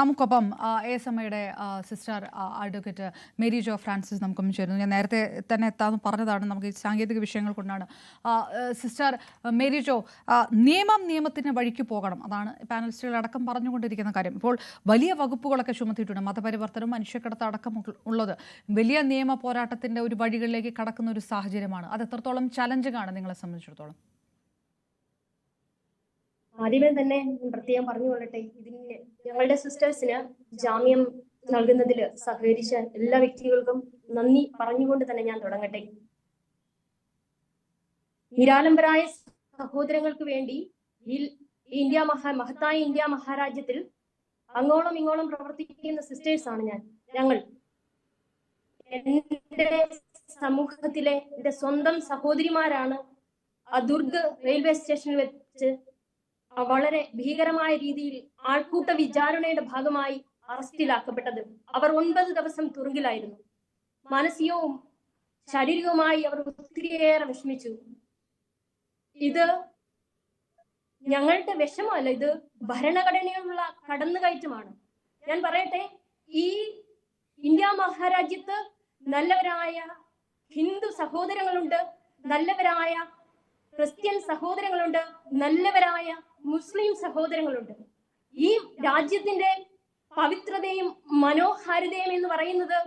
നമുക്കൊപ്പം A S M ഐയുടെ sister advocate Mary Jo Francis നമുക്കൊപ്പം ചേരുന്നു. ഞാൻ നേരത്തെ തന്നെ എത്താമെന്ന് പറഞ്ഞതാണ് നമുക്ക് ഈ സാങ്കേതിക വിഷയങ്ങൾ കൊണ്ടാണ്. സിസ്റ്റർ മേരി ജോ നിയമം നിയമത്തിന് വഴിക്ക് പോകണം. അതാണ് പാനലിസ്റ്റുകൾ അടക്കം പറഞ്ഞുകൊണ്ടിരിക്കുന്ന കാര്യം. ഇപ്പോൾ വലിയ വകുപ്പുകളൊക്കെ ചുമത്തിയിട്ടുണ്ട്. മതപരിവർത്തനം മനുഷ്യക്കടത്ത് അടക്കം ഉള്ളത്. വലിയ നിയമ പോരാട്ടത്തിന്റെ ഒരു വഴികളിലേക്ക് കടക്കുന്ന ഒരു സാഹചര്യമാണ്. അത് എത്രത്തോളം ചലഞ്ചിങ് ആണ് നിങ്ങളെ സംബന്ധിച്ചിടത്തോളം? ആദ്യമേ തന്നെ പ്രത്യേകം പറഞ്ഞു കൊള്ളട്ടെ ഇതിന് ഞങ്ങളുടെ സിസ്റ്റേഴ്സിന് ജാമ്യം നൽകുന്നതിൽ സഹകരിച്ച എല്ലാ വ്യക്തികൾക്കും നന്ദി പറഞ്ഞുകൊണ്ട് തന്നെ ഞാൻ തുടങ്ങട്ടെ. നിരാലംബരായ സഹോദരങ്ങൾക്ക് വേണ്ടി ഇന്ത്യ മഹാ മഹത്തായ ഇന്ത്യ മഹാരാജ്യത്തിൽ അങ്ങോളം ഇങ്ങോളം പ്രവർത്തിക്കുന്ന സിസ്റ്റേഴ്സ് ആണ് ഞാൻ. ഞങ്ങൾ എന്റെ സമൂഹത്തിലെ എന്റെ സ്വന്തം സഹോദരിമാരാണ് ആ ദുർഗ് റെയിൽവേ സ്റ്റേഷനിൽ വെച്ച് വളരെ ഭീകരമായ രീതിയിൽ ആൾക്കൂട്ട വിചാരണയുടെ ഭാഗമായി അറസ്റ്റിലാക്കപ്പെട്ടത് അവർ ഒൻപത് ദിവസം തുറുകിലായിരുന്നു മാനസികവും ശാരീരികവുമായി അവർ ഒത്തിരിയേറെ വിഷമിച്ചു. ഇത് ഞങ്ങളുടെ വിഷമമല്ല ഇത് ഭരണഘടനയിലുള്ള കടന്നുകയറ്റമാണ്. ഞാൻ പറയട്ടെ ഈ ഇന്ത്യ മഹാരാജ്യത്ത് നല്ലവരായ ഹിന്ദു സഹോദരങ്ങളുണ്ട് നല്ലവരായ ക്രിസ്ത്യൻ സഹോദരങ്ങളുണ്ട് നല്ലവരായ മുസ്ലിം സഹോദരങ്ങളുണ്ട്. ഈ രാജ്യത്തിന്റെ പവിത്രതയും മനോഹാരിതയും എന്ന് പറയുന്നത്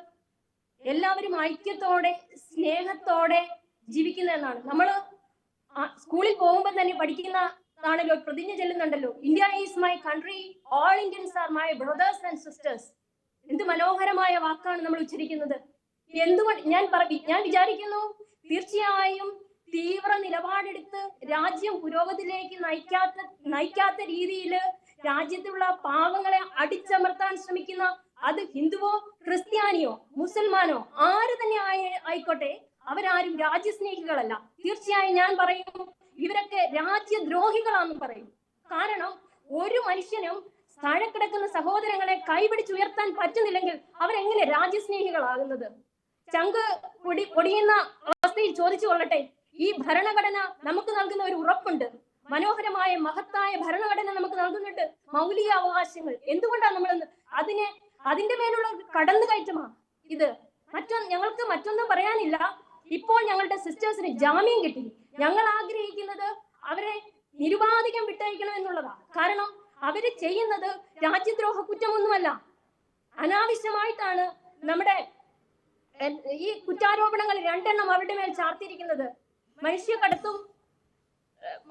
എല്ലാവരും ഐക്യത്തോടെ സ്നേഹത്തോടെ ജീവിക്കുന്ന എന്നാണ് നമ്മൾ സ്കൂളിൽ പോകുമ്പോൾ തന്നെ പഠിക്കുന്നതാണല്ലോ പ്രതിജ്ഞ ചെല്ലുന്നുണ്ടല്ലോ. India is my country all Indians are my brothers and sisters. എന്ത് മനോഹരമായ വാക്കാണ് നമ്മൾ ഉച്ചരിക്കുന്നത്. എന്തുകൊണ്ട് ഞാൻ പറ ഞാൻ വിചാരിക്കുന്നു തീർച്ചയായും തീവ്ര നിലപാടെടുത്ത് രാജ്യം പുരോഗതിയിലേക്ക് നയിക്കാത്ത നയിക്കാത്ത രീതിയിൽ രാജ്യത്തുള്ള പാവങ്ങളെ അടിച്ചമർത്താൻ ശ്രമിക്കുന്ന അത് ഹിന്ദുവോ ക്രിസ്ത്യാനിയോ മുസൽമാനോ ആര് തന്നെ ആയ- ആയിക്കോട്ടെ അവരാരും രാജ്യസ്നേഹികളല്ല. തീർച്ചയായും ഞാൻ പറയും ഇവരൊക്കെ രാജ്യദ്രോഹികളാണെന്ന് പറയും. കാരണം ഒരു മനുഷ്യനും താഴെ കിടക്കുന്ന സഹോദരങ്ങളെ കൈപിടിച്ചുയർത്താൻ പറ്റുന്നില്ലെങ്കിൽ അവരെങ്ങനെ രാജ്യസ്നേഹികളാകുന്നത്? ചങ്ക് പൊടി പൊടിയുന്ന അവസ്ഥയിൽ ചോദിച്ചു കൊള്ളട്ടെ ഈ ഭരണഘടന നമുക്ക് നൽകുന്ന ഒരു ഉറപ്പുണ്ട്. മനോഹരമായ മഹത്തായ ഭരണഘടന നമുക്ക് നൽകുന്നുണ്ട്. മൗലിക അവകാശങ്ങൾ. എന്തുകൊണ്ടാണ് നമ്മൾ അതിനെ അതിന്റെ മേലുള്ള കടന്നു കയറ്റമാ ഇത്. മറ്റൊന്ന് ഞങ്ങൾക്ക് മറ്റൊന്നും പറയാനില്ല. ഇപ്പോൾ ഞങ്ങളുടെ സിസ്റ്റേഴ്സിന് ജാമ്യം കിട്ടി. ഞങ്ങൾ ആഗ്രഹിക്കുന്നത് അവരെ നിരുപാധികം വിട്ടയക്കണം എന്നുള്ളതാ. കാരണം അവർ ചെയ്യുന്നത് രാജ്യദ്രോഹ കുറ്റമൊന്നുമല്ല. അനാവശ്യമായിട്ടാണ് നമ്മുടെ ഈ കുറ്റാരോപണങ്ങൾ രണ്ടെണ്ണം അവരുടെ മേൽ ചാർത്തിയിരിക്കുന്നത് മനുഷ്യക്കടത്തും കടത്തും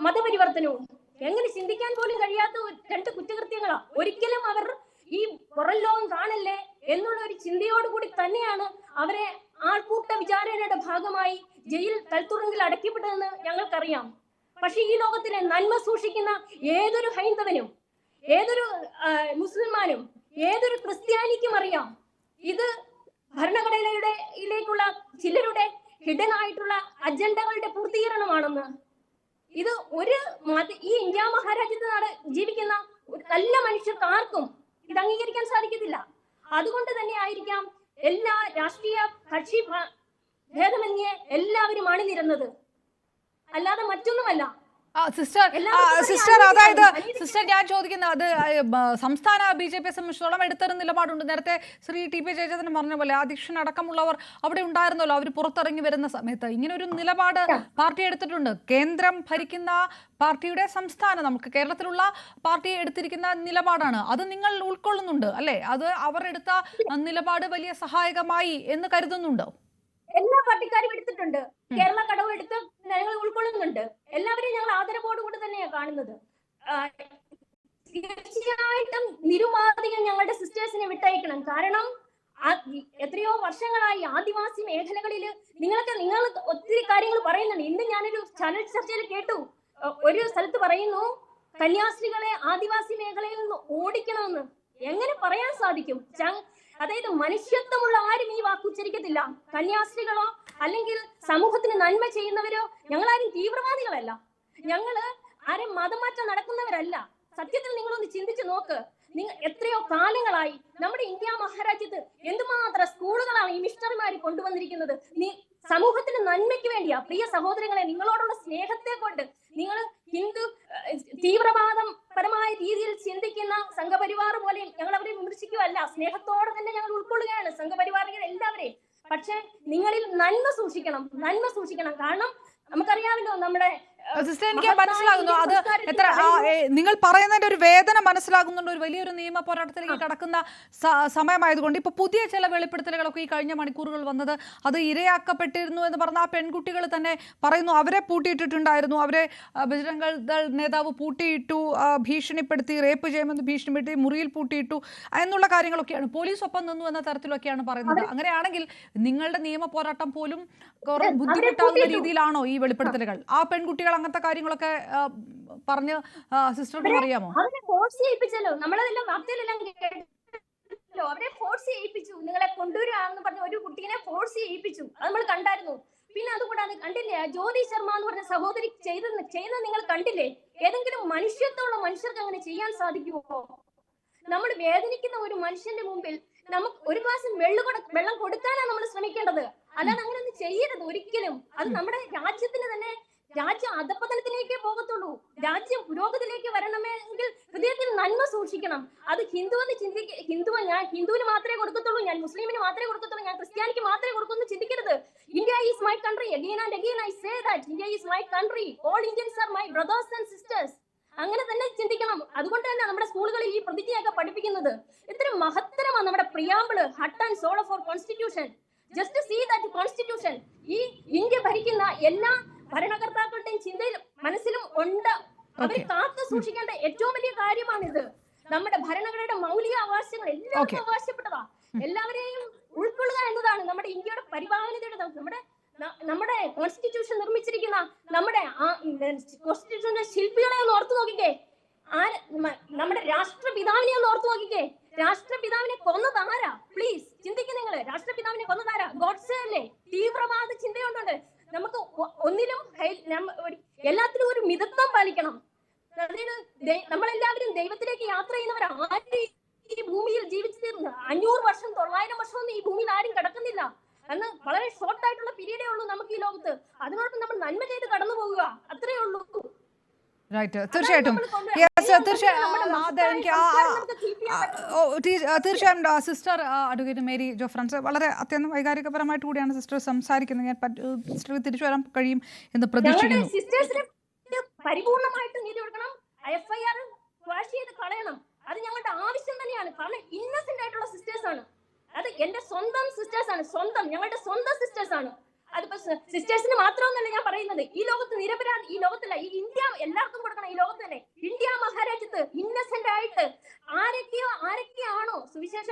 മതപരിവർത്തനവും. എങ്ങനെ ചിന്തിക്കാൻ പോലും കഴിയാത്ത രണ്ട് കുറ്റകൃത്യങ്ങളാ. ഒരിക്കലും അവർ ഈ പുറം ലോകം കാണല്ലേ എന്നുള്ള ഒരു ചിന്തയോടുകൂടി തന്നെയാണ് അവരെ ആൾക്കൂട്ട വിചാരണയുടെ ഭാഗമായി ജയിൽ കൽത്തുറങ്കിൽ അടയ്ക്കപ്പെട്ടതെന്ന് ഞങ്ങൾക്കറിയാം. പക്ഷെ ഈ ലോകത്തിലെ നന്മ സൂക്ഷിക്കുന്ന ഏതൊരു ഹൈന്ദവനും ഏതൊരു മുസ്ലിമാനും ഏതൊരു ക്രിസ്ത്യാനിക്കും അറിയാം. ഇത് ഭരണഘടനയുടെ ചിലരുടെ ഹിഡൻ ആയിട്ടുള്ള അജണ്ടകളുടെ പൂർത്തീകരണമാണെന്ന്. ഇത് ഒരു ഈ ഇന്ത്യ മഹാരാജ്യത്ത് നാട് ജീവിക്കുന്ന നല്ല മനുഷ്യർക്ക് ആർക്കും ഇത് അംഗീകരിക്കാൻ സാധിക്കത്തില്ല. അതുകൊണ്ട് തന്നെ ആയിരിക്കാം എല്ലാ രാഷ്ട്രീയ കക്ഷി ഭേദമന്യേ എല്ലാവരും അണിനിരുന്നത്. അല്ലാതെ മറ്റൊന്നുമല്ല. സിസ്റ്റർ സിസ്റ്റർ അതായത് സിസ്റ്റർ ഞാൻ ചോദിക്കുന്നത് അത് സംസ്ഥാന ബി ജെ പിയെ സംബന്ധിച്ചിടത്തോളം എടുത്തൊരു നിലപാടുണ്ട്. നേരത്തെ ശ്രീ ടി പി ജയചന്ദ്രൻ പറഞ്ഞ പോലെ അധ്യക്ഷൻ അടക്കമുള്ളവർ അവിടെ ഉണ്ടായിരുന്നല്ലോ. അവർ പുറത്തിറങ്ങി വരുന്ന സമയത്ത് ഇങ്ങനെ ഒരു നിലപാട് പാർട്ടി എടുത്തിട്ടുണ്ട്. കേന്ദ്രം ഭരിക്കുന്ന പാർട്ടിയുടെ സംസ്ഥാനം നമുക്ക് കേരളത്തിലുള്ള പാർട്ടി എടുത്തിരിക്കുന്ന നിലപാടാണ്. അത് നിങ്ങൾ ഉൾക്കൊള്ളുന്നുണ്ട് അല്ലേ? അത് അവർ എടുത്ത നിലപാട് വലിയ സഹായകമായി എന്ന് കരുതുന്നുണ്ടോ? എല്ലാ പാർട്ടിക്കാരും എടുത്തിട്ടുണ്ട്. കേരള കടവ് എടുത്ത് ഞങ്ങൾ ഉൾക്കൊള്ളുന്നുണ്ട്. എല്ലാവരെയും ഞങ്ങൾ ആദരവോടുകൂടി തന്നെയാണ് കാണുന്നത്. തീർച്ചയായിട്ടും നിരുമാതികം ഞങ്ങളുടെ സിസ്റ്റേഴ്സിനെ വിട്ടയക്കണം. കാരണം എത്രയോ വർഷങ്ങളായി ആദിവാസി മേഖലകളിൽ നിങ്ങൾക്ക് നിങ്ങൾ ഒത്തിരി കാര്യങ്ങൾ പറയുന്നുണ്ട്. ഇന്ന് ഞാനൊരു ചാനൽ ചർച്ചയിൽ കേട്ടു. ഒരു സ്ഥലത്ത് പറയുന്നു കന്യാസ്ത്രീകളെ ആദിവാസി മേഖലയിൽ നിന്ന് ഓടിക്കണമെന്ന്. എങ്ങനെ പറയാൻ സാധിക്കും? അതായത് മനുഷ്യത്വമുള്ള ആരും ഈ വാക്ക് ഉച്ചരിക്കത്തില്ല. കന്യാസ്ത്രീകളോ അല്ലെങ്കിൽ സമൂഹത്തിന് നന്മ ചെയ്യുന്നവരോ ഞങ്ങളാരും തീവ്രവാദികളല്ല. ഞങ്ങൾ ആരും മതമാറ്റം നടക്കുന്നവരല്ല. സത്യത്തിൽ നിങ്ങളൊന്ന് ചിന്തിച്ചു നോക്ക്. നിങ്ങൾ എത്രയോ കാലങ്ങളായി നമ്മുടെ ഇന്ത്യ മഹാരാജ്യത്ത് എന്തുമാത്രം സ്കൂളുകളാണ് ഈ മിസ്റ്റർമാര് കൊണ്ടുവന്നിരിക്കുന്നത്. നീ സമൂഹത്തിന് നന്മയ്ക്ക് വേണ്ടിയാ പ്രിയ സഹോദരങ്ങളെ നിങ്ങളോടുള്ള സ്നേഹത്തെ കൊണ്ട് നിങ്ങൾ ഹിന്ദു തീവ്രവാദം പരമായ രീതിയിൽ ചിന്തിക്കുന്ന സംഘപരിവാർ പോലെ ഞങ്ങൾ അവരെ വിമർശിക്കുകയല്ല. സ്നേഹത്തോടെ തന്നെ ഞങ്ങൾ ഉൾക്കൊള്ളുകയാണ് സംഘപരിവാറുകൾ എല്ലാവരെയും. പക്ഷെ നിങ്ങളിൽ നന്മ സൂക്ഷിക്കണം നന്മ സൂക്ഷിക്കണം. കാരണം നമുക്കറിയാമല്ലോ നമ്മുടെ സിസ്റ്റർ എനിക്ക് മനസ്സിലാകുന്നു. അത് എത്ര നിങ്ങൾ പറയുന്നതിന്റെ ഒരു വേദന മനസ്സിലാകുന്നുണ്ട്. ഒരു വലിയൊരു നിയമ പോരാട്ടത്തിലേക്ക് കടക്കുന്ന സമയമായതുകൊണ്ട് ഇപ്പൊ പുതിയ ചില വെളിപ്പെടുത്തലുകളൊക്കെ ഈ കഴിഞ്ഞ മണിക്കൂറുകൾ വന്നത് അത് ഇരയാക്കപ്പെട്ടിരുന്നു എന്ന് പറഞ്ഞ ആ പെൺകുട്ടികൾ തന്നെ പറയുന്നു. അവരെ പൂട്ടിയിട്ടിട്ടുണ്ടായിരുന്നു. അവരെ ബജരംഗൾ ദൾ നേതാവ് പൂട്ടിയിട്ടു ഭീഷണിപ്പെടുത്തി റേപ്പ് ചെയ്യുമെന്ന് ഭീഷണിപ്പെടുത്തി മുറിയിൽ പൂട്ടിയിട്ടു എന്നുള്ള കാര്യങ്ങളൊക്കെയാണ്. പോലീസ് ഒപ്പം നിന്നു എന്ന തരത്തിലൊക്കെയാണ് പറയുന്നത്. അങ്ങനെയാണെങ്കിൽ നിങ്ങളുടെ നിയമ പോരാട്ടം പോലും ബുദ്ധിമുട്ടാകുന്ന. രീതിയിലാണോ ഈ വെളിപ്പെടുത്തലുകൾ? ആ പെൺകുട്ടികൾ അങ്ങനത്തെ കാര്യങ്ങളൊക്കെ പറഞ്ഞ് സിസ്റ്റർക്ക് അറിയാമോ ഫോഴ്സ് ചെയ്യിപ്പിച്ചല്ലോ. നമ്മളതെല്ലാം വാർത്തയിലെല്ലാം കേട്ടല്ലോ അവരെ ഫോഴ്സ് ചെയ്യിപ്പിച്ചു. നിങ്ങളെ കൊണ്ടുവരാന്ന് പറഞ്ഞ ഒരു കുട്ടീനെ ഫോഴ്സ് ചെയ്യിപ്പിച്ചു. അത് നമ്മൾ കണ്ടായിരുന്നു. പിന്നെ അതുകൂടാതെ കണ്ടില്ലേ? ജ്യോതി ശർമ്മ എന്ന് പറഞ്ഞ സഹോദരി ചെയ്ത് ചെയ്യുന്നത് നിങ്ങൾ കണ്ടില്ലേ? ഏതെങ്കിലും മനുഷ്യത്വമുള്ള മനുഷ്യർക്ക് അങ്ങനെ ചെയ്യാൻ സാധിക്കുമോ നമ്മൾ വേദനിക്കുന്ന ഒരു മനുഷ്യന്റെ മുമ്പിൽ നമുക്ക് ഒരു ഗ്ലാസ് വെള്ളം കൊടു വെള്ളം കൊടുക്കാനാണ് നമ്മൾ ശ്രമിക്കേണ്ടത്. അല്ലാതെ അങ്ങനെ ഒന്നും ചെയ്യരുത് ഒരിക്കലും. അത് നമ്മുടെ രാജ്യത്തിന് തന്നെ രാജ്യം അധപതനത്തിലേക്കേ പോകത്തുള്ളൂ. രാജ്യം പുരോഗതിയിലേക്ക് വരണമെങ്കിൽ ഹൃദയത്തിൽ നന്മ സൂക്ഷിക്കണം. അത് ഹിന്ദു എന്ന് ചിന്തിക്ക ഹിന്ദു ഞാൻ ഹിന്ദുവിന് മാത്രമേ കൊടുക്കത്തുള്ളൂ ഞാൻ മുസ്ലിമിന് മാത്രമേ കൊടുക്കത്തുള്ളൂ ഞാൻ ക്രിസ്ത്യാനിക്ക് മാത്രമേ കൊടുക്കുന്നു ചിന്തിക്കരുത്. India is my country again and again I say that India is my country all Indians are my brothers and sisters അങ്ങനെ തന്നെ ചിന്തിക്കണം. അതുകൊണ്ട് തന്നെ നമ്മുടെ സ്കൂളുകളിൽ ഈ പ്രതിജ്ഞയൊക്കെ പഠിപ്പിക്കുന്നത് ഇത്ര മഹത്തരമാണ് നമ്മുടെ preamble heart and soul of constitution just see that constitution ഈ ഇന്ത്യ ഭരിക്കുന്ന എല്ലാ ഭരണകർത്താക്കളുടെയും ചിന്തയിൽ മനസ്സിലും ഉണ്ട്. അവർ. കാത്തു സൂക്ഷിക്കേണ്ട ഏറ്റവും വലിയ കാര്യമാണിത്. നമ്മുടെ ഭരണഘടനയുടെ മൗലിക അവകാശങ്ങൾ എല്ലാവർക്കും അവകാശപ്പെട്ടതാ. എല്ലാവരെയും ഉൾക്കൊള്ളുക എന്നതാണ് നമ്മുടെ ഇന്ത്യയുടെ പരിപാലനതയുടെ. നമ്മുടെ നമ്മുടെ കോൺസ്റ്റിറ്റ്യൂഷൻ നിർമ്മിച്ചിരിക്കുന്ന നമ്മുടെ കോൺസ്റ്റിറ്റ്യൂഷന്റെ ശില്പികളെ ഒന്ന് ഓർത്തു നോക്കിക്കേ. ആര് നമ്മുടെ രാഷ്ട്രപിതാവിനെ ഒന്ന് ഓർത്തു നോക്കിക്കേ. രാഷ്ട്രപിതാവിനെ കൊന്നത് ആരാ പ്ലീസ് ചിന്തിക്കും നിങ്ങൾ രാഷ്ട്രപിതാവിനെ കൊന്നത് ആരാ ഗോഡ്സെ അല്ലേ തീവ്രവാദ ചിന്തയുണ്ടുണ്ട് നമുക്ക് ഒ- ഒന്നിലും ഹൈ- നമ്മ- ഒരു- എല്ലാത്തിലും ഒരു മിതത്വം പാലിക്കണം അതായത് ദൈ- നമ്മളെല്ലാവരും ദൈവത്തിലേക്ക് യാത്ര ചെയ്യുന്നവർ ആരും ഈ ഭൂമിയിൽ ജീവിച്ചു തീർന്നു അഞ്ഞൂറ് വർഷം തൊള്ളായിരം വർഷം ഒന്നും ഈ ഭൂമിയിൽ ആരും കിടക്കുന്നില്ല. അന്ന് വളരെ ഷോർട്ട് ആയിട്ടുള്ള പീരീഡേ ഉള്ളൂ നമുക്ക് ഈ ലോകത്ത്. അതിനോടൊപ്പം നമ്മൾ നന്മ ചെയ്ത് കടന്നു പോകുക അത്രേ ഉള്ളൂ. റൈറ്റ് തീർച്ചയായിട്ടും. തീർച്ചയായും sister advocate Mary Jo Francis വളരെ അത്യന്തം വൈകാരികപരമായിട്ട് കൂടിയാണ് സിസ്റ്റർ സംസാരിക്കുന്നത്. ഞാൻ സിസ്റ്റർ തിരിച്ചു വരാൻ കഴിയും എന്ന് പ്രതീക്ഷിക്കുന്നു. പരിപൂർണമായിട്ട് നീതി കൊടുക്കണം. എഫ് ക്വാഷ് ചെയ്ത് കളയണം. അത് ഞങ്ങളുടെ ആവശ്യം തന്നെയാണ്. കാരണം ഇന്നസെന്റ് ആയിട്ടുള്ള സിസ്റ്റേഴ്സ് ആണ്. അത് എന്റെ സ്വന്തം സിസ്റ്റേഴ്സ് ആണ്. സ്വന്തം ഞങ്ങളുടെ സ്വന്തം സിസ്റ്റേഴ്സ് ആണ്. അതിപ്പോ സിസ്റ്റേഴ്സിന് മാത്രമൊന്നല്ല ഞാൻ പറയുന്നത്. ഈ ലോകത്ത് നിരപരാധ ഈ ലോകത്തല്ല ഈ ഇന്ത്യ എല്ലാവർക്കും കൊടുക്കണം ഈ ലോകത്ത് തന്നെ. ഇന്ത്യ മഹാരാജ്യത്ത് ഇന്നസെന്റ് ആയിട്ട് ആരൊക്കെയോ ആരൊക്കെയാണോ സുവിശേഷം